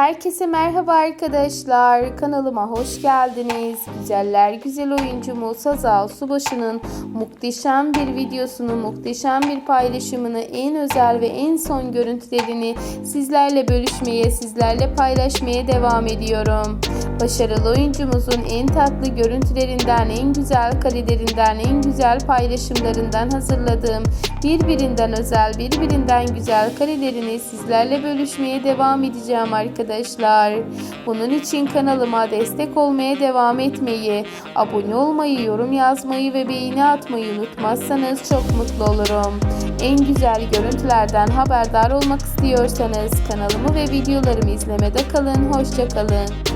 Herkese merhaba arkadaşlar. Kanalıma hoş geldiniz. Güzeller güzel oyuncumuz Hazal Subaşı'nın muhteşem bir videosunu, muhteşem bir paylaşımını, en özel ve en son görüntülerini sizlerle bölüşmeye, sizlerle paylaşmaya devam ediyorum. Başarılı oyuncumuzun en tatlı görüntülerinden, en güzel karelerinden, en güzel paylaşımlarından hazırladığım birbirinden özel, birbirinden güzel karelerini sizlerle bölüşmeye devam edeceğim arkadaşlar. Bunun için kanalıma destek olmaya devam etmeyi, abone olmayı, yorum yazmayı ve beğeni atmayı unutmazsanız çok mutlu olurum. En güzel görüntülerden haberdar olmak istiyorsanız kanalımı ve videolarımı izlemede kalın. Hoşçakalın.